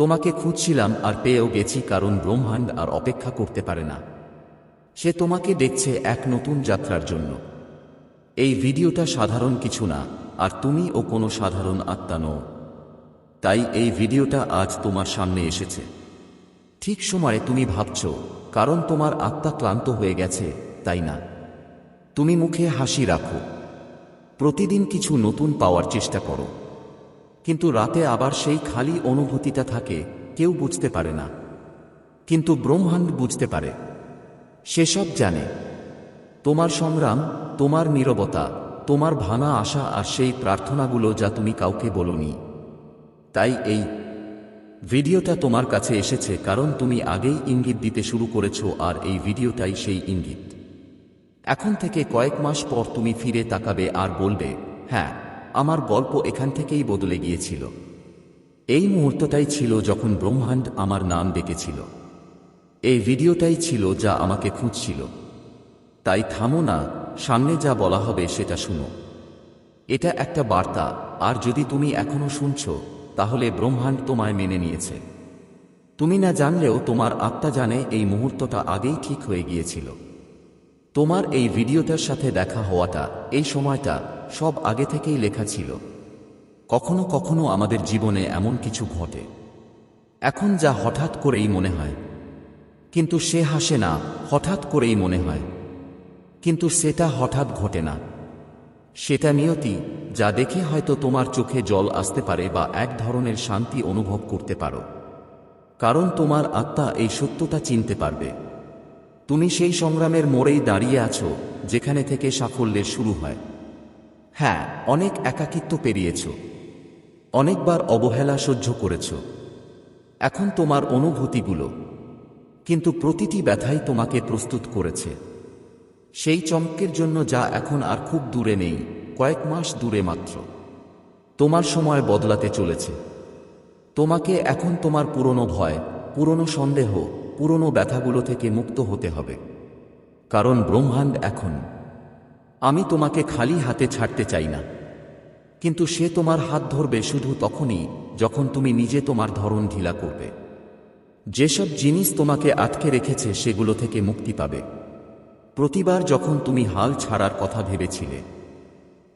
তোমাকে খুঁজছিলাম আর পেয়েও গেছি কারণ ব্রহ্মাণ্ড আর অপেক্ষা করতে পারে না। সে তোমাকে দেখছে এক নতুন যাত্রার জন্য। এই ভিডিওটা সাধারণ কিছু না, আর তুমি ও কোনো সাধারণ আত্মা নও। তাই এই ভিডিওটা আজ তোমার সামনে এসেছে। ঠিক সময়ে তুমি ভাবছ, কারণ তোমার আত্মা ক্লান্ত হয়ে গেছে, তাই না? তুমি মুখে হাসি রাখো। প্রতিদিন কিছু নতুন পাওয়ার চেষ্টা করো। কিন্তু রাতে আবার সেই খালি অনুভূতিটা থাকে, কেউ বুঝতে পারে না। কিন্তু ব্রহ্মাণ্ড বুঝতে পারে। সেসব জানে। তোমার সংগ্রাম, তোমার নীরবতা, তোমার ভাঙা আশা আর সেই প্রার্থনাগুলো যা তুমি কাউকে বলনি। তাই এই ভিডিওটা তোমার কাছে এসেছে কারণ তুমি আগেই ইঙ্গিত দিতে শুরু করেছ আর এই ভিডিওটাই সেই ইঙ্গিত। এখন থেকে কয়েক মাস পর তুমি ফিরে তাকাবে আর বলবে হ্যাঁ আমার গল্প এখান থেকেই বদলে গিয়েছিল। এই মুহূর্তটাই ছিল যখন ব্রহ্মাণ্ড আমার নাম ডেকেছিল। এই ভিডিওটাই ছিল যা আমাকে খুঁজছিল। তাই থামো না, সামনে যা বলা হবে সেটা শুনো। এটা একটা বার্তা, আর যদি তুমি এখনও শুনছ, তাহলে ব্রহ্মাণ্ড তোমায় মেনে নিয়েছে। তুমি না জানলেও তোমার আত্মা জানে এই মুহূর্তটা আগেই ঠিক হয়ে গিয়েছিল। তোমার এই ভিডিওটার সাথে দেখা হওয়াটা, এই সময়টা সব আগে থেকেই লেখা ছিল। কখনো কখনো আমাদের জীবনে এমন কিছু ঘটে। এখন যা হঠাৎ করেই মনে হয়। কিন্তু সে হাসে না, হঠাৎ করেই মনে হয়। কিন্তু সেটা হঠাৎ ঘটে না। সেটা নিয়তি, যা দেখে হয়তো তোমার চোখে জল আসতে পারে বা এক ধরনের শান্তি অনুভব করতে পারো। কারণ তোমার আত্মা এই সত্যটা চিনতে পারবে। তুমি সেই সংগ্রামের মোড়েই দাঁড়িয়ে আছো, যেখানে থেকে সাফল্যের শুরু হয়। হ্যাঁ অনেক একাকিত্ব পেরিয়েছ। অনেকবার অবহেলা সহ্য করেছ। এখন তোমার অনুভূতিগুলো। কিন্তু প্রতিটি ব্যথাই তোমাকে প্রস্তুত করেছে। সেই চমকের জন্য যা এখন আর খুব দূরে নেই, কয়েক মাস দূরে মাত্র। তোমার সময় বদলাতে চলেছে। তোমাকে এখন তোমার পুরনো ভয়, পুরনো সন্দেহ, পুরনো ব্যথাগুলো থেকে মুক্ত হতে হবে। কারণ ব্রহ্মাণ্ড এখন আমি তোমাকে খালি হাতে ছাড়তে চাই না। কিন্তু সে তোমার হাত ধরবে শুধু তখনই যখন তুমি নিজে তোমার ধরন ঢিলা করবে। যেসব জিনিস তোমাকে আটকে রেখেছে সেগুলো থেকে মুক্তি পাবে। প্রতিবার যখন তুমি হাল ছাড়ার কথা ভেবেছিলে,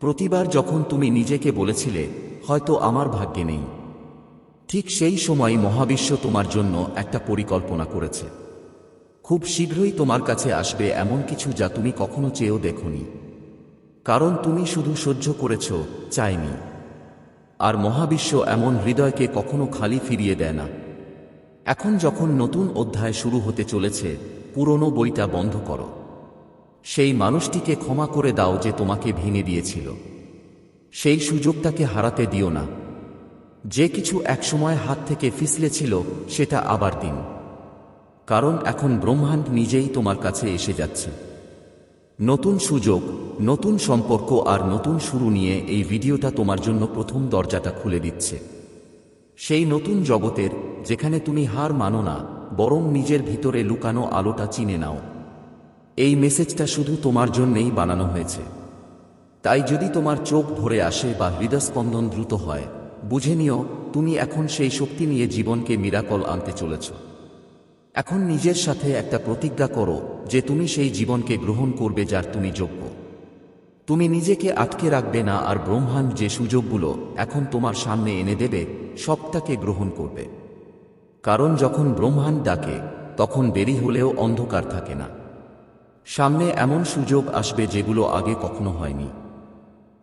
প্রতিবার যখন তুমি নিজেকে বলেছিলে, হয়তো আমার ভাগ্যে নেই। ঠিক সেই সময় মহাবিশ্ব তোমার জন্য একটা পরিকল্পনা করেছে। খুব শীঘ্রই তোমার কাছে আসবে এমন কিছু যা তুমি কখনো চেয়েও দেখনি। কারণ তুমি শুধু সহ্য করেছ চাইনি আর মহাবিশ্ব এমন হৃদয়কে কখনো খালি ফিরিয়ে দেয় না। এখন যখন নতুন অধ্যায় শুরু হতে চলেছে, পুরনো বইটা বন্ধ করো। সেই মানুষটিকে ক্ষমা করে দাও যে তোমাকে ভেঙে দিয়েছিল। সেই সুযোগটাকে হারাতে দিও না। যে কিছু একসময় হাত থেকে ফিসলেছিল, সেটা আবার দিন। কারণ এখন ব্রহ্মাণ্ড নিজেই তোমার কাছে এসে যাচ্ছে। নতুন সুযোগ, নতুন সম্পর্ক আর নতুন শুরু নিয়ে এই ভিডিওটা তোমার জন্য প্রথম দরজাটা খুলে দিচ্ছে। সেই নতুন জগতের, যেখানে তুমি হার মানো না, বরং নিজের ভিতরে লুকানো আলোটা চিনে নাও। এই মেসেজটা শুধু তোমার জন্যেই বানানো হয়েছে। তাই যদি তোমার চোখ ভরে আসে বা হৃদস্পন্দন দ্রুত হয়, বুঝে নিও, তুমি এখন সেই শক্তি নিয়ে জীবনকে মিরাকল আনতে চলেছ। এখন নিজের সাথে একটা প্রতিজ্ঞা করো যে তুমি সেই জীবনকে গ্রহণ করবে যার তুমি যোগ্য। তুমি নিজেকে আটকে রাখবে না আর ব্রহ্মাণ্ড যে সুযোগগুলো এখন তোমার সামনে এনে দেবে, সবটাকে গ্রহণ করবে। কারণ যখন ব্রহ্মাণ্ড ডাকে, তখন দেরি হলেও অন্ধকার থাকে না। সামনে এমন সুযোগ আসবে যেগুলো আগে কখনো হয়নি।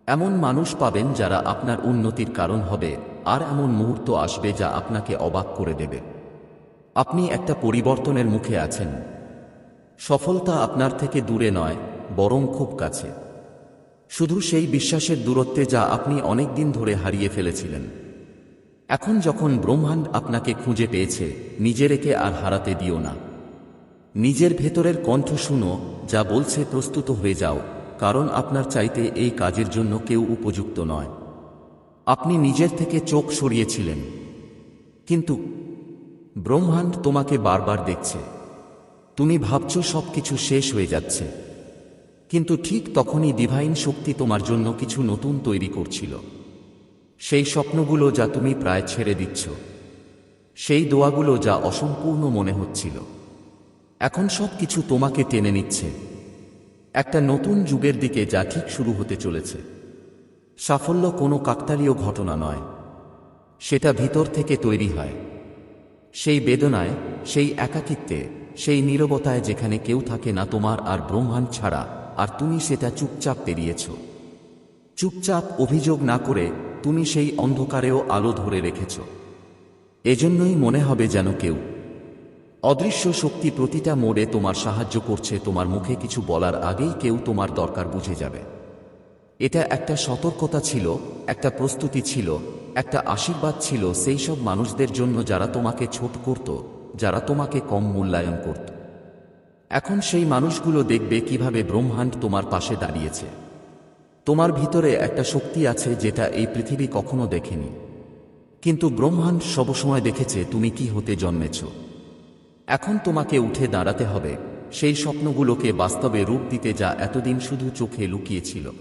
এমন মানুষ পাবেন যারা আপনার উন্নতির কারণ হবে, আর এমন মুহূর্ত আসবে যা আপনাকে অবাক করে দেবে। আপনি একটা পরিবর্তনের মুখে আছেন। সফলতা আপনার থেকে দূরে নয়, বরং খুব কাছে। শুধু সেই বিশ্বাসের দূরত্বে যা আপনি অনেক দিন ধরে হারিয়ে ফেলেছিলেন। এখন যখন ব্রহ্মাণ্ড আপনাকে খুঁজে পেয়েছে নিজেরেকে আর হারাতে দিও না। নিজের ভেতরের কণ্ঠ শুনো, যা বলছে প্রস্তুত হয়ে যাও, কারণ আপনার চাইতে এই কাজের জন্য কেউ উপযুক্ত নয়। আপনি নিজের থেকে চোখ সরিয়েছিলেন। কিন্তু ব্রহ্মাণ্ড তোমাকে বারবার দেখছে। তুমি ভাবছ সবকিছু শেষ হয়ে যাচ্ছে। কিন্তু ঠিক তখনই ডিভাইন শক্তি তোমার জন্য কিছু নতুন তৈরি করছিল। সেই স্বপ্নগুলো যা তুমি প্রায় ছেড়ে দিচ্ছ। সেই দোয়াগুলো যা অসম্পূর্ণ মনে হচ্ছিল। এখন সব কিছু তোমাকে টেনে নিচ্ছে। একটা নতুন যুগের দিকে যা ঠিক শুরু হতে চলেছে। সাফল্য কোনো কাকতালীয় ঘটনা নয়। সেটা ভিতর থেকে তৈরি হয়। সেই বেদনায়, সেই একাকিত্বে, সেই নীরবতায় যেখানে কেউ থাকে না তোমার আর ব্রহ্মাণ্ড ছাড়া, আর তুমি সেটা চুপচাপ পেরিয়েছ। চুপচাপ অভিযোগ না করে তুমি সেই অন্ধকারেও আলো ধরে রেখেছ। এজন্যই মনে হবে যেন কেউ। অদৃশ্য শক্তি প্রতিটা মোড়ে তোমার সাহায্য করছে, তোমার মুখে কিছু বলার আগেই কেউ তোমার দরকার বুঝে যাবে। এটা একটা সতর্কতা ছিল, একটা প্রস্তুতি ছিল, একটা আশীর্বাদ ছিল সেই সব মানুষদের জন্য যারা তোমাকে ছোট করত, যারা তোমাকে কম মূল্যায়ন করত। এখন সেই মানুষগুলো দেখবে কীভাবে ব্রহ্মাণ্ড তোমার পাশে দাঁড়িয়েছে। তোমার ভিতরে একটা শক্তি আছে যেটা এই পৃথিবী কখনো দেখেনি। কিন্তু ব্রহ্মাণ্ড সবসময় দেখেছে তুমি কি হতে জন্মেছ। এখন তোমাকে উঠে দাঁড়াতে হবে, সেই স্বপ্নগুলোকে বাস্তবে রূপ দিতে যা এতদিন শুধু চোখে লুকিয়েছিল।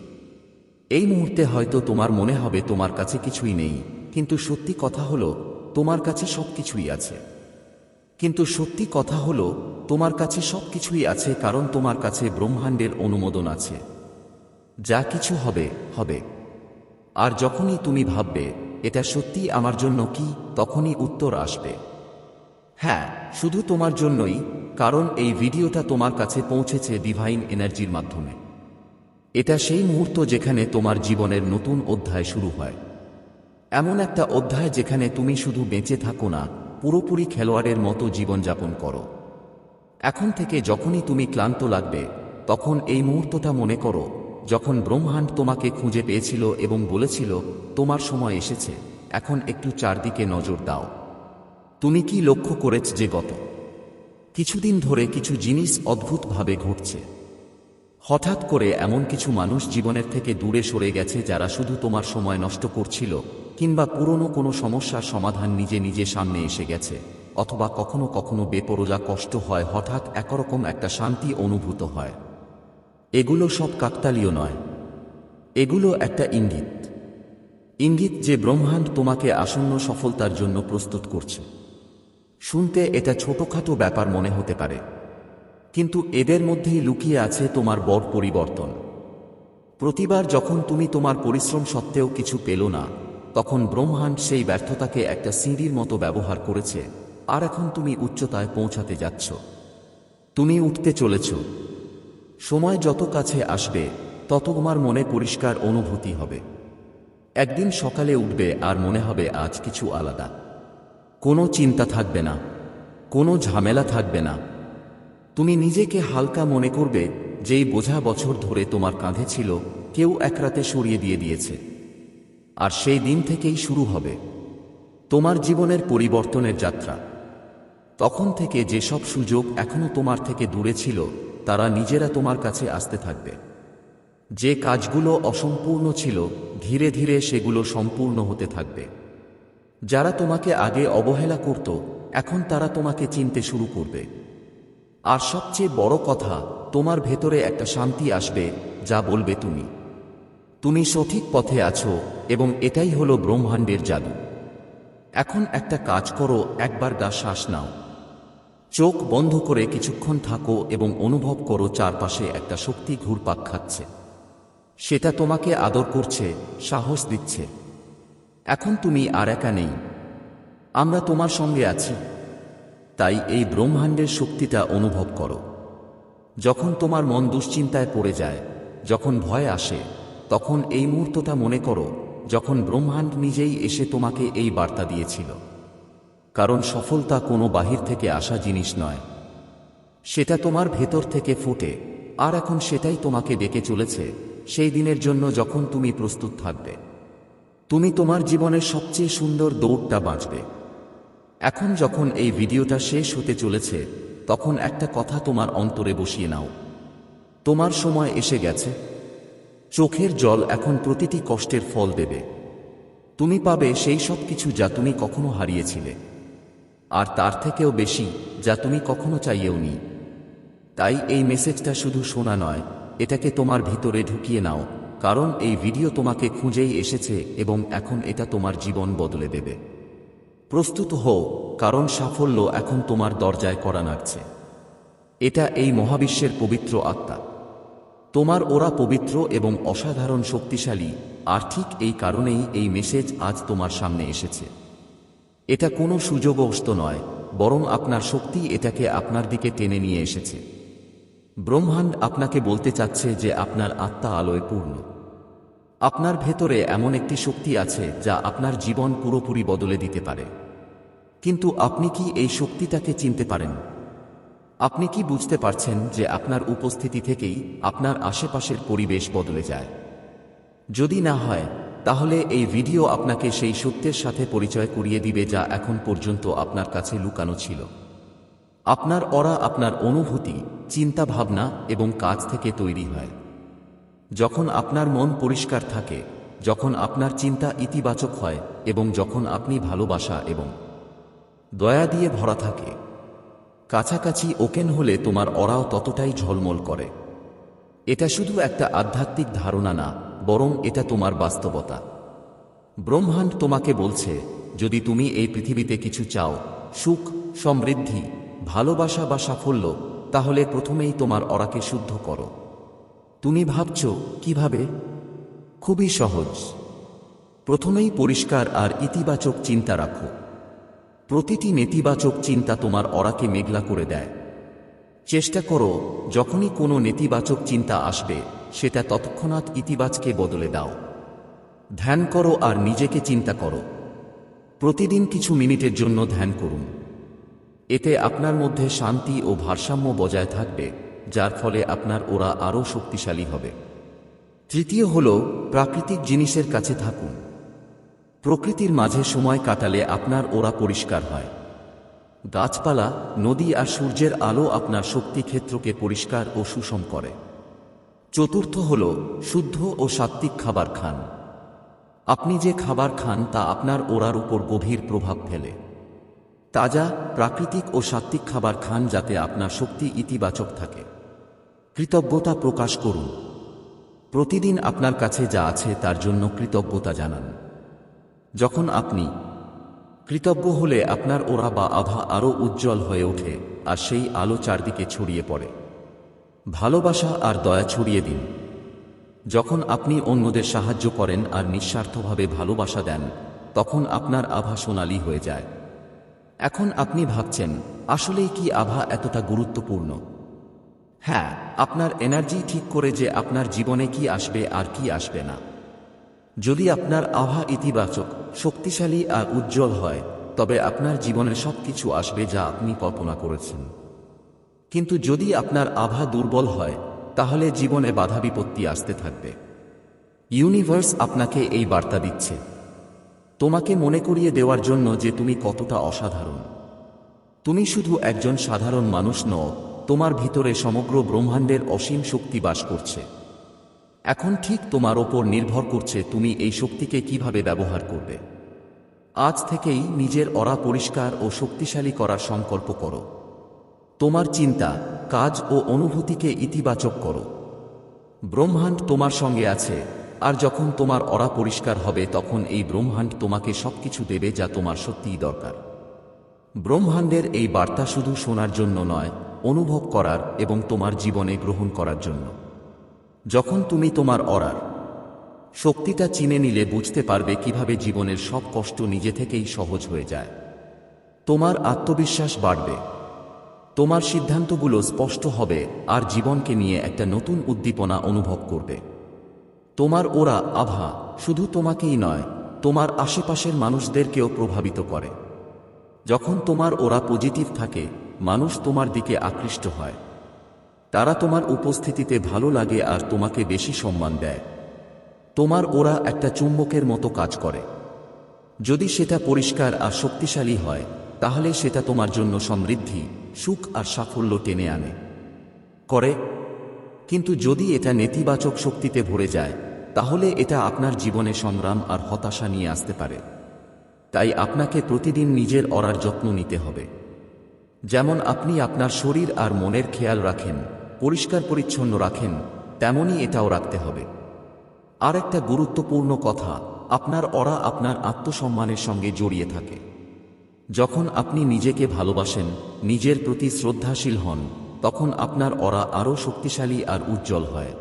এই মুহূর্তে হয়তো তোমার মনে হবে তোমার কাছে কিছুই নেই, কিন্তু সত্যি কথা হলো, তোমার কাছে সব কিছুই আছে। কিন্তু সত্যি কথা হলো, তোমার কাছে সব কিছুই আছে কারণ তোমার কাছে ব্রহ্মাণ্ডের অনুমোদন আছে। যা কিছু হবে হবে। আর যখনই তুমি ভাববে, এটা সত্যি আমার জন্য কি, তখনই উত্তর আসবে। হ্যাঁ শুধু তোমার জন্যই, কারণ এই ভিডিওটা তোমার কাছে পৌঁছেছে ডিভাইন এনার্জির মাধ্যমে। এটা সেই মুহূর্ত যেখানে তোমার জীবনের নতুন অধ্যায় শুরু হয়। এমন একটা অধ্যায় যেখানে তুমি শুধু বেঁচে থাকো না, পুরোপুরি খেলোয়াড়ের মতো জীবনযাপন করো। এখন থেকে যখনই তুমি ক্লান্ত লাগবে, তখন এই মুহূর্তটা মনে করো, যখন ব্রহ্মাণ্ড তোমাকে খুঁজে পেয়েছিল এবং বলেছিল, তোমার সময় এসেছে, এখন একটু চারদিকে নজর দাও। তুমি কি লক্ষ্য করেছ যে গত কিছুদিন ধরে কিছু জিনিস অদ্ভুতভাবে ঘটছে। হঠাৎ করে এমন কিছু মানুষ জীবনের থেকে দূরে সরে গেছে যারা শুধু তোমার সময় নষ্ট করছিল, কিংবা পুরনো কোনো সমস্যার সমাধান নিজে নিজে সামনে এসে গেছে, অথবা কখনো কখনো বেপরোজা কষ্ট হয়, হঠাৎ একরকম একটা শান্তি অনুভূত হয়। এগুলো সব কাকতালীয় নয়। এগুলো একটা ইঙ্গিত। ইঙ্গিত যে ব্রহ্মাণ্ড তোমাকে আসন্ন সফলতার জন্য প্রস্তুত করছে। শুনতে এটা ছোটখাটো ব্যাপার মনে হতে পারে। কিন্তু এদের মধ্যেই লুকিয়ে আছে তোমার বড় পরিবর্তন। প্রতিবার যখন তুমি তোমার পরিশ্রম সত্ত্বেও কিছু পেল না, তখন ব্রহ্মাণ্ড সেই ব্যর্থতাকে একটা সিঁড়ির মতো ব্যবহার করেছে, আর এখন তুমি উচ্চতায় পৌঁছাতে যাচ্ছ। তুমি উঠতে চলেছ। সময় যত কাছে আসবে, তত তোমার মনে পরিষ্কার অনুভূতি হবে। একদিন সকালে উঠবে আর মনে হবে আজ কিছু আলাদা। কোনো চিন্তা থাকবে না, কোনো ঝামেলা থাকবে না। তুমি নিজেকে হালকা মনে করবে, যেই বোঝা বছর ধরে তোমার কাঁধে ছিল, কেউ এক রাতে সরিয়ে দিয়ে দিয়েছে। আর সেই দিন থেকেই শুরু হবে। তোমার জীবনের পরিবর্তনের যাত্রা। তখন থেকে যেসব সুযোগ এখনও তোমার থেকে দূরে ছিল, তারা নিজেরা তোমার কাছে আসতে থাকবে। যে কাজগুলো অসম্পূর্ণ ছিল, ধীরে ধীরে সেগুলো সম্পূর্ণ হতে থাকবে। যারা তোমাকে আগে অবহেলা করত, এখন তারা তোমাকে চিনতে শুরু করবে। আর সবচেয়ে বড় কথা, তোমার ভেতরে একটা শান্তি আসবে, যা বলবে তুমি। তুমি সঠিক পথে আছো, এবং এটাই হলো ব্রহ্মাণ্ডের জাদু। এখন একটা কাজ করো, একবার গা শ্বাস নাও। চোখ বন্ধ করে কিছুক্ষণ থাকো এবং অনুভব করো চারপাশে একটা শক্তি ঘুরপাক খাচ্ছে। সেটা তোমাকে আদর করছে, সাহস দিচ্ছে। এখন তুমি আর একা নেই। আমরা তোমার সঙ্গে আছি। তাই এই ব্রহ্মাণ্ডের শক্তিটা অনুভব করো। যখন তোমার মন দুশ্চিন্তায় পড়ে যায়, যখন ভয় আসে, তখন এই মুহূর্তটা মনে করো যখন ব্রহ্মাণ্ড নিজেই এসে তোমাকে এই বার্তা দিয়েছিল। কারণ সফলতা কোনো বাহির থেকে আসা জিনিস নয়। সেটা তোমার ভেতর থেকে ফুটে, আর এখন সেটাই তোমাকে ডেকে চলেছে সেই দিনের জন্য যখন তুমি প্রস্তুত থাকবে। তুমি তোমার জীবনের সবচেয়ে সুন্দর দৌড়টা বাঁচবে। এখন যখন এই ভিডিওটা শেষ হতে চলেছে, তখন একটা কথা তোমার অন্তরে বসিয়ে নাও। তোমার সময় এসে গেছে। চোখের জল এখন প্রতিটি কষ্টের ফল দেবে। তুমি পাবে সেই সব কিছু যা তুমি কখনো হারিয়েছিলে। আর তার থেকেও বেশি যা তুমি কখনো চাইয়েওনি তাই এই মেসেজটা শুধু শোনা নয়, এটাকে তোমার ভিতরে ঢুকিয়ে নাও, কারণ এই ভিডিও তোমাকে খুঁজেই এসেছে এবং এখন এটা তোমার জীবন বদলে দেবে। প্রস্তুত হও, কারণ সাফল্য এখন তোমার দরজায় করা নাড়ছে। এটা এই মহাবিশ্বের পবিত্র আত্মা। তোমার ওরা পবিত্র এবং অসাধারণ শক্তিশালী, আর ঠিক এই কারণেই এই মেসেজ আজ তোমার সামনে এসেছে। এটা কোনো সুযোগস্ত নয়, বরং আপনার শক্তি এটাকে আপনার দিকে টেনে নিয়ে এসেছে। ব্রহ্মাণ্ড আপনাকে বলতে চাচ্ছে যে আপনার আত্মা আলোয় পূর্ণ। আপনার ভেতরে এমন একটি শক্তি আছে যা আপনার জীবন পুরোপুরি বদলে দিতে পারে। কিন্তু আপনি কি এই শক্তিটাকে চিনতে পারেন? আপনি কি বুঝতে পারছেন যে আপনার উপস্থিতি থেকেই আপনার আশেপাশের পরিবেশ বদলে যায়? যদি না হয়, তাহলে এই ভিডিও আপনাকে সেই সত্যের সাথে পরিচয় করিয়ে দিবে যা এখন পর্যন্ত আপনার কাছে লুকানো ছিল। আপনার অরা আপনার অনুভূতি, চিন্তা ভাবনা এবং কাজ থেকে তৈরি হয়। যখন আপনার মন পরিষ্কার থাকে, যখন আপনার চিন্তা ইতিবাচক হয় এবং যখন আপনি ভালোবাসা এবং দয়া দিয়ে ভরা থাকে। কাছাকাছি ওকেন হলে তোমার অরাও ততটাই ঝলমল করে। এটা শুধু একটা আধ্যাত্মিক ধারণা না, বরং এটা তোমার বাস্তবতা। ব্রহ্মাণ্ড তোমাকে বলছে, যদি তুমি এই পৃথিবীতে কিছু চাও, সুখ, সমৃদ্ধি, ভালোবাসা বা সাফল্য, তাহলে প্রথমেই তোমার অরাকে শুদ্ধ করো। তুমি ভাবছ কীভাবে? খুবই সহজ। প্রথমেই পরিষ্কার আর ইতিবাচক চিন্তা রাখো। প্রতিটি নেতিবাচক চিন্তা তোমার অরাকে মেঘলা করে দেয়। চেষ্টা করো, যখনই কোনো নেতিবাচক চিন্তা আসবে, সেটা তৎক্ষণাৎ ইতিবাচকে বদলে দাও। ধ্যান করো আর নিজেকে চিন্তা করো। প্রতিদিন কিছু মিনিটের জন্য ধ্যান করুন। এতে আপনার মধ্যে শান্তি ও ভারসাম্য বজায় থাকবে। যার ফলে আপনার ওরা আরও শক্তিশালী হবে। তৃতীয় হল, প্রাকৃতিক জিনিসের কাছে থাকুন। প্রকৃতির মাঝে সময় কাটালে আপনার ওরা পরিষ্কার হয়। গাছপালা, নদী আর সূর্যের আলো আপনার শক্তি ক্ষেত্রকে পরিষ্কার ও সুষম করে। চতুর্থ হল, শুদ্ধ ও সাত্ত্বিক খাবার খান। আপনি যে খাবার খান তা আপনার ওরার উপর গভীর প্রভাব ফেলে। তাজা, প্রাকৃতিক ও সাত্ত্বিক খাবার খান যাতে আপনার শক্তি ইতিবাচক থাকে। কৃতজ্ঞতা প্রকাশ করুন। প্রতিদিন আপনার কাছে যা আছে তার জন্য কৃতজ্ঞতা জানান। যখন আপনি কৃতজ্ঞ হলে আপনার ওরা বা আভা আরও উজ্জ্বল হয়ে ওঠে, আর সেই আলো চারদিকে ছড়িয়ে পড়ে। ভালোবাসা আর দয়া ছড়িয়ে দিন। যখন আপনি অন্যদের সাহায্য করেন আর নিঃস্বার্থভাবে ভালোবাসা দেন, তখন আপনার আভা সোনালি হয়ে যায়। এখন আপনি ভাবছেন, আসলেই কি আভা এতটা গুরুত্বপূর্ণ? হ্যাঁ আপনার এনার্জি ঠিক করে যে আপনার জীবনে কি আসবে আর কি আসবে না। যদি আপনার আভা ইতিবাচক, শক্তিশালী আর উজ্জ্বল হয়, তবে আপনার জীবনে সব কিছু আসবে যা আপনি কল্পনা করেছেন। কিন্তু যদি আপনার আভা দুর্বল হয়, তাহলে জীবনে বাধা বিপত্তি আসতে থাকবে। ইউনিভার্স আপনাকে এই বার্তা দিচ্ছে। তোমাকে মনে করিয়ে দেওয়ার জন্য যে তুমি কতটা অসাধারণ। তুমি শুধু একজন সাধারণ মানুষ নও, তোমার ভিতরে সমগ্র ব্রহ্মাণ্ডের অসীম শক্তি বাস করছে। এখন ঠিক তোমার ওপর নির্ভর করছে তুমি এই শক্তিকে কীভাবে ব্যবহার করবে। আজ থেকেই নিজের অরা পরিষ্কার ও শক্তিশালী করার সংকল্প করো। তোমার চিন্তা, কাজ ও অনুভূতিকে ইতিবাচক করো। ব্রহ্মাণ্ড তোমার সঙ্গে আছে আর যখন তোমার অরা পরিষ্কার হবে, তখন এই ব্রহ্মাণ্ড তোমাকে সবকিছু দেবে যা তোমার সত্যিই দরকার। ব্রহ্মাণ্ডের এই বার্তা শুধু শোনার জন্য নয়, অনুভব করার এবং তোমার জীবনে গ্রহণ করার জন্য। যখন তুমি তোমার অরার শক্তিটা চিনে নিলে বুঝতে পারবে কীভাবে জীবনের সব কষ্ট নিজে থেকেই সহজ হয়ে যায়। তোমার আত্মবিশ্বাস বাড়বে। তোমার সিদ্ধান্তগুলো স্পষ্ট হবে আর জীবনকে নিয়ে একটা নতুন উদ্দীপনা অনুভব করবে। তোমার ওরা আভা, শুধু তোমাকেই নয়, তোমার আশেপাশের মানুষদেরকেও প্রভাবিত করে। যখন তোমার ওরা পজিটিভ থাকে, মানুষ তোমার দিকে আকৃষ্ট হয়। তারা তোমার উপস্থিতিতে ভালো লাগে আর তোমাকে বেশি সম্মান দেয়। তোমার ওরা একটা চুম্বকের মতো কাজ করে। যদি সেটা পরিষ্কার আর শক্তিশালী হয়, তাহলে সেটা তোমার জন্য সমৃদ্ধি, সুখ আর সাফল্য টেনে আনে। করে। কিন্তু যদি এটা নেতিবাচক শক্তিতে ভরে যায় তাহলে এটা আপনার জীবনে সংগ্রাম আর হতাশা নিয়ে আসতে পারে। তাই আপনাকে প্রতিদিন নিজের অরার যত্ন নিতে হবে। যেমন আপনি আপনার শরীর আর মনের খেয়াল রাখেন, পরিষ্কার পরিচ্ছন্ন রাখেন, তেমনই এটাও রাখতে হবে। আর একটা গুরুত্বপূর্ণ কথা, আপনার অরা আপনার আত্মসম্মানের সঙ্গে জড়িয়ে থাকে। যখন আপনি নিজেকে ভালোবাসেন, নিজের প্রতি শ্রদ্ধাশীল হন, তখন আপনার অরা আরও শক্তিশালী আর উজ্জ্বল হয়।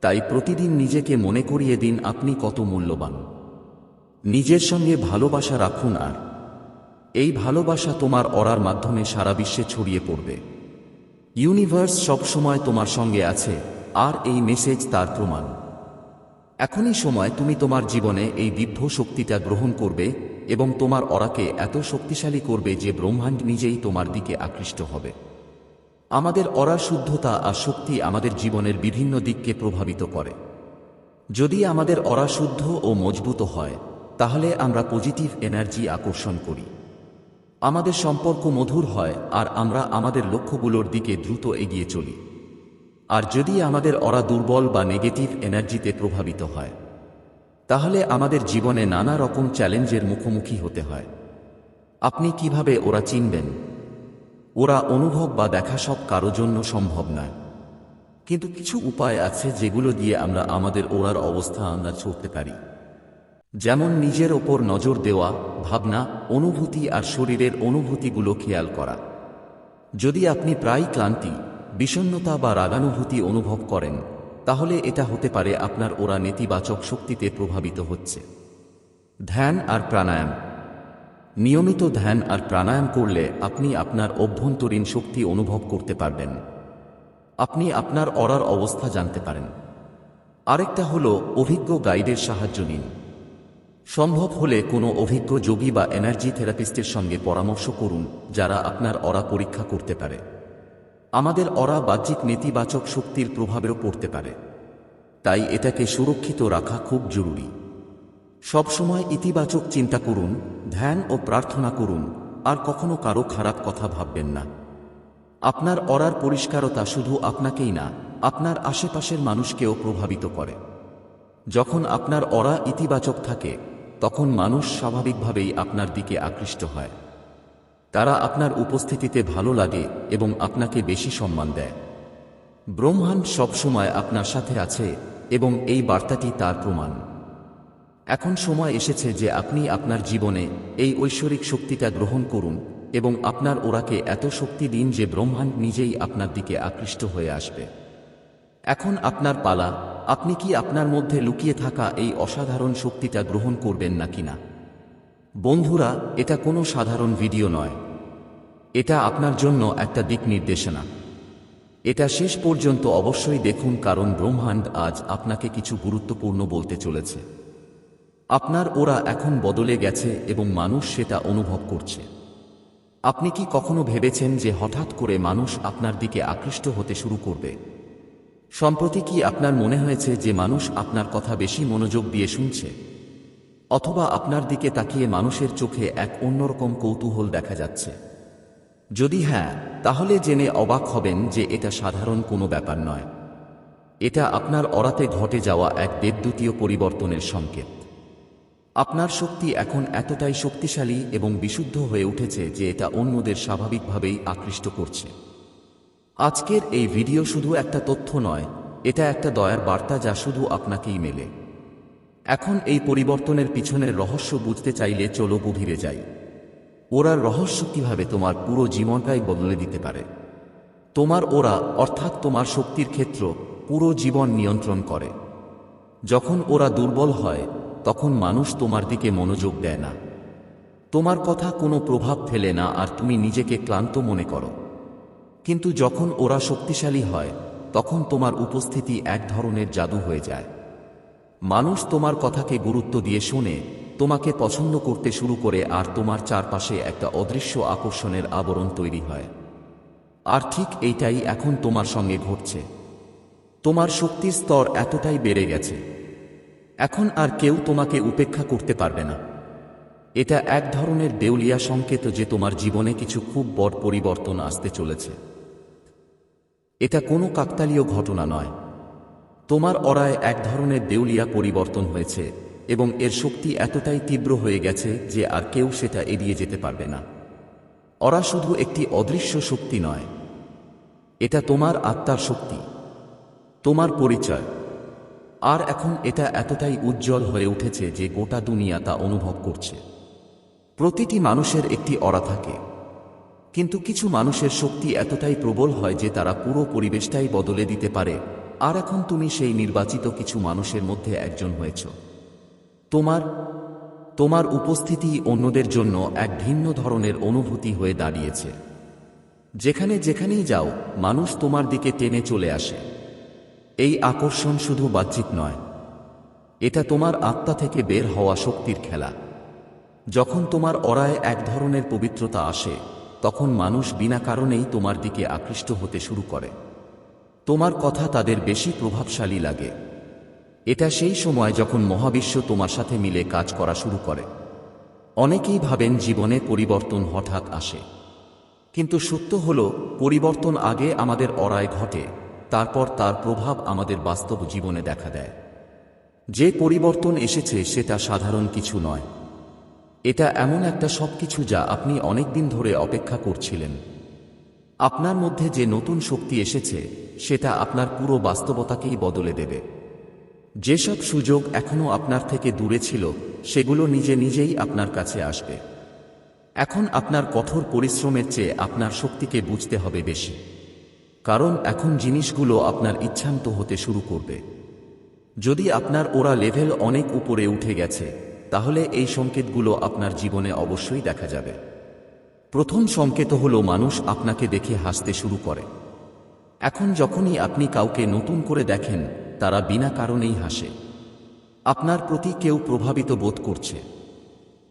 তাই প্রতিদিন নিজেকে মনে করিয়ে দিন আপনি কত মূল্যবান। নিজের সঙ্গে ভালোবাসা রাখুন আর। এই ভালোবাসা তোমার অরার মাধ্যমে সারা বিশ্বে ছড়িয়ে পড়বে। ইউনিভার্স সবসময় তোমার সঙ্গে আছে, আর এই মেসেজ তার প্রমাণ। এখনই সময় তুমি তোমার জীবনে এই দিব্য শক্তিটা গ্রহণ করবে এবং তোমার অরাকে এত শক্তিশালী করবে যে ব্রহ্মাণ্ড নিজেই তোমার দিকে আকৃষ্ট হবে। আমাদের অরা শুদ্ধতা আর শক্তি আমাদের জীবনের বিভিন্ন দিককে প্রভাবিত করে। যদি আমাদের অরা শুদ্ধ ও মজবুত হয়, তাহলে আমরা পজিটিভ এনার্জি আকর্ষণ করি। আমাদের সম্পর্ক মধুর হয় আর আমরা আমাদের লক্ষ্যগুলোর দিকে দ্রুত এগিয়ে চলি। আর যদি আমাদের অরা দুর্বল বা নেগেটিভ এনার্জিতে প্রভাবিত হয়, তাহলে আমাদের জীবনে নানা রকম চ্যালেঞ্জের মুখোমুখি হতে হয়। আপনি কীভাবে ওরা চিনবেন? ওরা অনুভব বা দেখা সব কারও জন্য সম্ভব নয়। কিন্তু কিছু উপায় আছে যেগুলো দিয়ে আমরা আমাদের ওরার অবস্থা আমরা চলতে পারি। যেমন নিজের ওপর নজর দেওয়া, ভাবনা, অনুভূতি আর শরীরের অনুভূতিগুলো খেয়াল করা। যদি আপনি প্রায় ক্লান্তি বিষণ্নতা বা রাগানুভূতি অনুভব করেন, তাহলে এটা হতে পারে আপনার ওরা নেতিবাচক শক্তিতে প্রভাবিত হচ্ছে। ধ্যান আর প্রাণায়াম। নিয়মিত ধ্যান আর প্রাণায়াম করলে আপনি আপনার অভ্যন্তরীণ শক্তি অনুভব করতে পারবেন। আপনি আপনার অরার অবস্থা জানতে পারেন। আরেকটা হলো অভিজ্ঞ গাইডের সাহায্য নিন। সম্ভব হলে কোনো অভিজ্ঞ যোগী বা এনার্জি থেরাপিস্টের সঙ্গে পরামর্শ করুন, যারা আপনার অরা পরীক্ষা করতে পারে। আমাদের অরা বাহ্যিক নেতিবাচক শক্তির প্রভাবেও পড়তে পারে। তাই এটাকে সুরক্ষিত রাখা খুব জরুরি। সবসময় ইতিবাচক চিন্তা করুন, ধ্যান ও প্রার্থনা করুন, আর কখনো কারও খারাপ কথা ভাববেন না। আপনার অরার পরিষ্কারতা শুধু আপনাকেই না, আপনার আশেপাশের মানুষকেও প্রভাবিত করে। যখন আপনার অরা ইতিবাচক থাকে, তখন মানুষ স্বাভাবিকভাবেই আপনার দিকে আকৃষ্ট হয়। তারা আপনার উপস্থিতিতে ভালো লাগে এবং আপনাকে বেশি সম্মান দেয়। ব্রহ্মাণ্ড সবসময় আপনার সাথে আছে এবং এই বার্তাটি তার প্রমাণ। এখন সময় এসেছে যে আপনি আপনার জীবনে এই ঐশ্বরিক শক্তিটা গ্রহণ করুন এবং আপনার ওরাকে এত শক্তি দিন যে ব্রহ্মাণ্ড নিজেই আপনার দিকে আকৃষ্ট হয়ে আসবে। এখন আপনার পালা, আপনি কি আপনার মধ্যে লুকিয়ে থাকা এই অসাধারণ শক্তিটা গ্রহণ করবেন নাকি না? বন্ধুরা, এটা কোনো সাধারণ ভিডিও নয়। এটা আপনার জন্য একটা দিক নির্দেশনা। এটা শেষ পর্যন্ত অবশ্যই দেখুন কারণ ব্রহ্মাণ্ড আজ আপনাকে কিছু গুরুত্বপূর্ণ বলতে চলেছে। আপনার ওরা এখন বদলে গেছে এবং মানুষ সেটা অনুভব করছে। আপনি কি কখনো ভেবেছেন যে হঠাৎ করে মানুষ আপনার দিকে আকৃষ্ট হতে শুরু করবে? সম্প্রতি কি আপনার মনে হয়েছে যে মানুষ আপনার কথা বেশি মনোযোগ দিয়ে শুনছে? অথবা আপনার দিকে তাকিয়ে মানুষের চোখে এক অন্যরকম কৌতূহল দেখা যাচ্ছে? যদি হ্যাঁ তাহলে জেনে অবাক হবেন যে এটা সাধারণ কোনো ব্যাপার নয়। এটা আপনার অরাতে ঘটে যাওয়া এক দেবদূতীয় পরিবর্তনের সংকেত। আপনার শক্তি এখন এতটাই শক্তিশালী এবং বিশুদ্ধ হয়ে উঠেছে যে এটা অন্যদের স্বাভাবিকভাবেই আকৃষ্ট করছে। আজকের এই ভিডিও শুধু একটা তথ্য নয়, এটা একটা দয়ার বার্তা যা শুধু আপনাকেই মেলে। এখন এই পরিবর্তনের পিছনের রহস্য বুঝতে চাইলে চলো গভীরে যাই। ওরা রহস্য কীভাবে তোমার পুরো জীবনটাই বদলে দিতে পারে? তোমার ওরা, অর্থাৎ তোমার শক্তির ক্ষেত্র, পুরো জীবন নিয়ন্ত্রণ করে। যখন ওরা দুর্বল হয় তখন মানুষ তোমার দিকে মনোযোগ দেয় না। তোমার কথা কোনো প্রভাব ফেলে না আর তুমি নিজেকে ক্লান্ত মনে করো। কিন্তু যখন ওরা শক্তিশালী হয়, তখন তোমার উপস্থিতি এক ধরনের জাদু হয়ে যায়। মানুষ তোমার কথাকে গুরুত্ব দিয়ে শুনে, তোমাকে পছন্দ করতে শুরু করে আর তোমার চারপাশে একটা অদৃশ্য আকর্ষণের আবরণ তৈরি হয়। আর ঠিক এইটাই এখন তোমার সঙ্গে ঘটছে। তোমার শক্তির স্তর এতটাই বেড়ে গেছে। এখন আর কেউ তোমাকে উপেক্ষা করতে পারবে না। এটা এক ধরনের দেউলিয়া সংকেত যে তোমার জীবনে কিছু খুব বড় পরিবর্তন আসতে চলেছে। এটা কোনো কাকতালীয় ঘটনা নয়। তোমার অরায় এক ধরনের দেউলিয়া পরিবর্তন হয়েছে এবং এর শক্তি এতটাই তীব্র হয়ে গেছে যে আর কেউ সেটা এড়িয়ে যেতে পারবে না। অরা শুধু একটি অদৃশ্য শক্তি নয়। এটা তোমার আত্মার শক্তি। তোমার পরিচয়। আর এখন এটা এতটাই উজ্জ্বল হয়ে উঠেছে যে গোটা দুনিয়া তা অনুভব করছে। প্রতিটি মানুষের একটি অরা থাকে। কিন্তু কিছু মানুষের শক্তি এতটাই প্রবল হয় যে তারা পুরো পরিবেশটাই বদলে দিতে পারে। আর এখন তুমি সেই নির্বাচিত কিছু মানুষের মধ্যে একজন হয়েছ। তোমার তোমার উপস্থিতি অন্যদের জন্য এক ভিন্ন ধরনের অনুভূতি হয়ে দাঁড়িয়েছে। যেখানে যেখানেই যাও, মানুষ তোমার দিকে টেনে চলে আসে। এই আকর্ষণ শুধু বাহ্যিক নয়, এটা তোমার আত্মা থেকে বের হওয়া শক্তির খেলা। যখন তোমার অরায় এক ধরনের পবিত্রতা আসে, তখন মানুষ বিনা কারণেই তোমার দিকে আকৃষ্ট হতে শুরু করে। তোমার কথা তাদের বেশি প্রভাবশালী লাগে। এটা সেই সময় যখন মহাবিশ্ব তোমার সাথে মিলে কাজ করা শুরু করে। অনেকেই ভাবেন জীবনে পরিবর্তন হঠাৎ আসে। কিন্তু সত্য হল, পরিবর্তন আগে আমাদের অরায় ঘটে। তারপর তার প্রভাব আমাদের বাস্তব জীবনে দেখা দেয়। যে পরিবর্তন এসেছে সেটা সাধারণ কিছু নয়। এটা এমন একটা সবকিছু যা আপনি অনেক দিন ধরে অপেক্ষা করছিলেন। আপনার মধ্যে যে নতুন শক্তি এসেছে, সেটা আপনার পুরো বাস্তবতাকেই বদলে দেবে। যেসব সুযোগ এখনও আপনার থেকে দূরে ছিল, সেগুলো নিজে নিজেই আপনার কাছে আসবে। এখন আপনার কঠোর পরিশ্রমের চেয়ে আপনার শক্তিকে বুঝতে হবে বেশি। কারণ এখন জিনিসগুলো আপনার ইচ্ছান্ত হতে শুরু করবে। যদি আপনার ওরা লেভেল অনেক উপরে উঠে গেছে, তাহলে এই সংকেতগুলো আপনার জীবনে অবশ্যই দেখা যাবে। প্রথম সংকেত হল মানুষ আপনাকে দেখে হাসতে শুরু করে। এখন যখনই আপনি কাউকে নতুন করে দেখেন, তারা বিনা কারণেই হাসে। আপনার প্রতি কেউ প্রভাবিত বোধ করছে।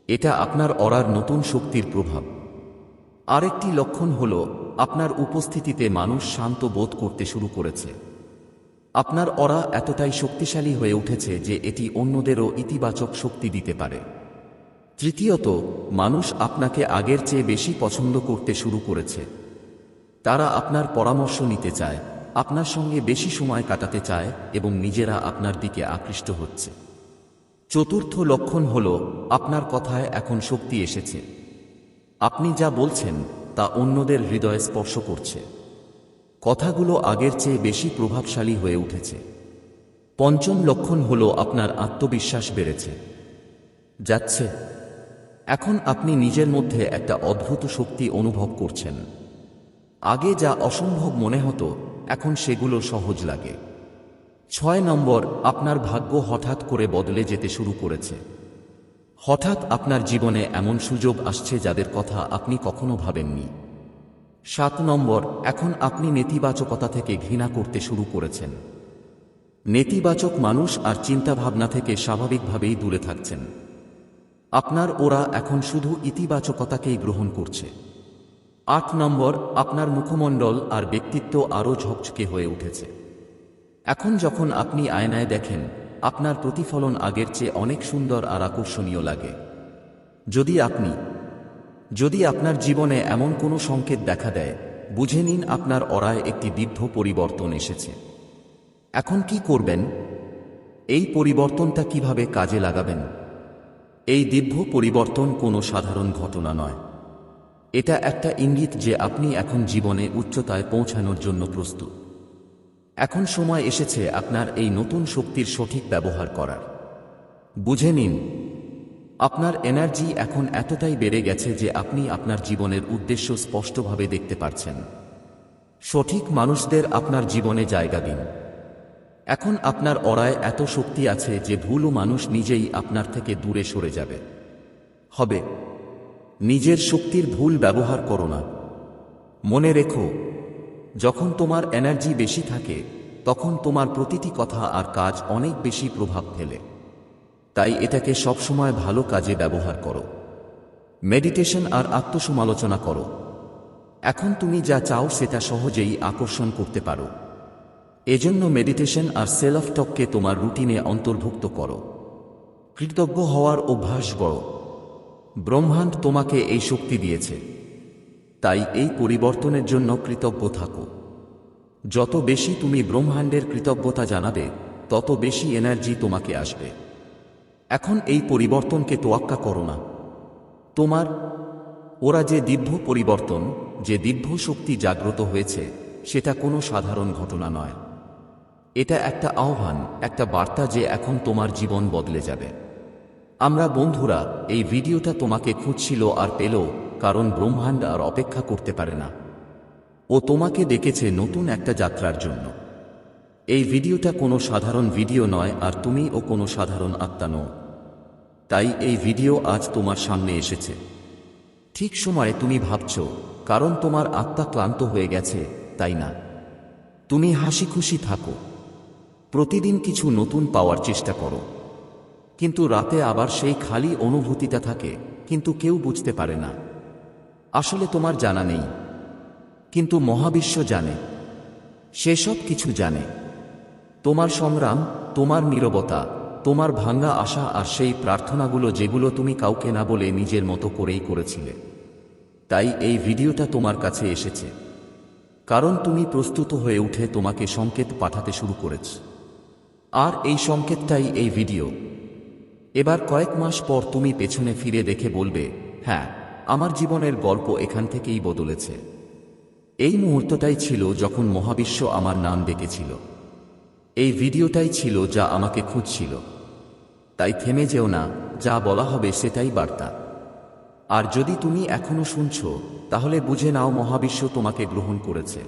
এটা আপনার অরার নতুন শক্তির প্রভাব। আরেকটি লক্ষণ হল আপনার উপস্থিতিতে মানুষ শান্ত বোধ করতে শুরু করেছে। আপনার অরা এতটাই শক্তিশালী হয়ে উঠেছে যে এটি অন্যদেরও ইতিবাচক শক্তি দিতে পারে। তৃতীয়ত, মানুষ আপনাকে আগের চেয়ে বেশি পছন্দ করতে শুরু করেছে। তারা আপনার পরামর্শ নিতে চায়, আপনার সঙ্গে বেশি সময় কাটাতে চায় এবং নিজেরা আপনার দিকে আকৃষ্ট হচ্ছে। চতুর্থ লক্ষণ হল, আপনার কথায় এখন শক্তি এসেছে। আপনি যা বলছেন তা অন্যদের হৃদয়ে স্পর্শ করছে। কথাগুলো আগের চেয়ে বেশি প্রভাবশালী হয়ে উঠেছে। পঞ্চম লক্ষণ হল আপনার আত্মবিশ্বাস বেড়েছে। যাচ্ছে। এখন আপনি নিজের মধ্যে একটা অদ্ভুত শক্তি অনুভব করছেন। আগে যা অসম্ভব মনে হতো, এখন সেগুলো সহজ লাগে। ছয় নম্বর, আপনার ভাগ্য হঠাৎ করে বদলে যেতে শুরু করেছে। হঠাৎ আপনার জীবনে এমন সুযোগ আসছে যাদের কথা আপনি কখনো ভাবেননি। সাত নম্বর, এখন আপনি নেতিবাচকতা থেকে ঘৃণা করতে শুরু করেছেন। নেতিবাচক মানুষ আর চিন্তাভাবনা থেকে স্বাভাবিকভাবেই দূরে থাকছেন। আপনার ওরা এখন শুধু ইতিবাচকতাকেই গ্রহণ করছে। আট নম্বর, আপনার মুখমণ্ডল আর ব্যক্তিত্ব আরও ঝকঝকে হয়ে উঠেছে। এখন যখন আপনি আয়নায় দেখেন আপনার প্রতিফলন আগের চেয়ে অনেক সুন্দর আর আকর্ষণীয় লাগে। যদি আপনি, যদি আপনার জীবনে এমন কোনো সংকেত দেখা দেয়, বুঝে নিন আপনার অরায় একটি দীর্ঘ পরিবর্তন এসেছে। এখন কি করবেন? এই পরিবর্তনটা কীভাবে কাজে লাগাবেন? এই দীর্ঘ পরিবর্তন কোনো সাধারণ ঘটনা নয়। এটা একটা ইঙ্গিত যে আপনি এখন জীবনে উচ্চতায় পৌঁছানোর জন্য প্রস্তুত। এখন সময় এসেছে আপনার এই নতুন শক্তির সঠিক ব্যবহার করার। বুঝে নিন, আপনার এনার্জি এখন এতটাই বেড়ে গেছে যে আপনি আপনার জীবনের উদ্দেশ্য স্পষ্টভাবে দেখতে পারছেন। সঠিক মানুষদের আপনার জীবনে জায়গা দিন। এখন আপনার অড়ায় এত শক্তি আছে যে ভুলও মানুষ নিজেই আপনার থেকে দূরে সরে যাবে। হবে। নিজের শক্তির ভুল ব্যবহার করো না। মনে রেখো যখন তোমার এনার্জি বেশি থাকে, তখন তোমার প্রতিটি কথা আর কাজ অনেক বেশি প্রভাব ফেলে। তাই এটাকে সবসময় ভালো কাজে ব্যবহার করো। মেডিটেশন আর আত্মসমালোচনা করো। এখন তুমি যা চাও সেটা সহজেই আকর্ষণ করতে পারো। এজন্য মেডিটেশন আর সেলফ টককে তোমার রুটিনে অন্তর্ভুক্ত করো। কৃতজ্ঞ হওয়ার অভ্যাস বড় ব্রহ্মাণ্ড তোমাকে এই শক্তি দিয়েছে। তাই এই পরিবর্তনের জন্য কৃতজ্ঞ থাকো। যত বেশি তুমি ব্রহ্মাণ্ডের কৃতজ্ঞতা জানাবে, তত বেশি এনার্জি তোমাকে আসবে। এখন এই পরিবর্তনকে তোয়াক্কা করো না। তোমার, ওরা যে দিব্য পরিবর্তন, যে দিব্য শক্তি জাগ্রত হয়েছে, সেটা কোনো সাধারণ ঘটনা নয়। এটা একটা আহ্বান, একটা বার্তা যে এখন তোমার জীবন বদলে যাবে। আমরা বন্ধুরা, এই ভিডিওটা তোমাকে খুঁজছিল আর পেল কারণ ব্রহ্মাণ্ড আর অপেক্ষা করতে পারে না। ও তোমাকে ডেকেছে নতুন একটা যাত্রার জন্য। এই ভিডিওটা কোনো সাধারণ ভিডিও নয় আর তুমি ও কোনো সাধারণ আত্মা নও। তাই এই ভিডিও আজ তোমার সামনে এসেছে। ঠিক সময়ে তুমি ভাবছ, কারণ তোমার আত্মা ক্লান্ত হয়ে গেছে, তাই না? তুমি হাসি খুশি থাকো। প্রতিদিন কিছু নতুন পাওয়ার চেষ্টা করো। কিন্তু রাতে আবার সেই খালি অনুভূতিটা থাকে, কিন্তু কেউ বুঝতে পারে না। আসলে তোমার জানা নেই। কিন্তু মহাবিশ্ব জানে। সেসব কিছু জানে। তোমার সংগ্রাম, তোমার নীরবতা, তোমার ভাঙ্গা আশা আর সেই প্রার্থনাগুলো যেগুলো তুমি কাউকে না বলে নিজের মতো করেই করেছিলে। তাই এই ভিডিওটা তোমার কাছে এসেছে। কারণ তুমি প্রস্তুত হয়ে উঠে তোমাকে সংকেত পাঠাতে শুরু করেছ। আর এই সংকেতটাই এই ভিডিও। এবার কয়েক মাস পর তুমি পেছনে ফিরে দেখে বলবে হ্যাঁ আমার জীবনের গল্প এখান থেকেই বদলেছে। এই মুহূর্তটাই ছিল যখন মহাবিশ্ব আমার নাম ডেকেছিল। এই ভিডিওটাই ছিল যা আমাকে খুঁজছিল। তাই থেমে যেও না, যা বলা হবে সেটাই বার্তা। আর যদি তুমি এখনও শুনছ, তাহলে বুঝে নাও মহাবিশ্ব তোমাকে গ্রহণ করেছে।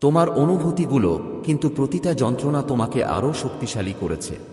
তোমার অনুভূতিগুলো, কিন্তু প্রতিটা যন্ত্রণা তোমাকে আরও শক্তিশালী করেছে।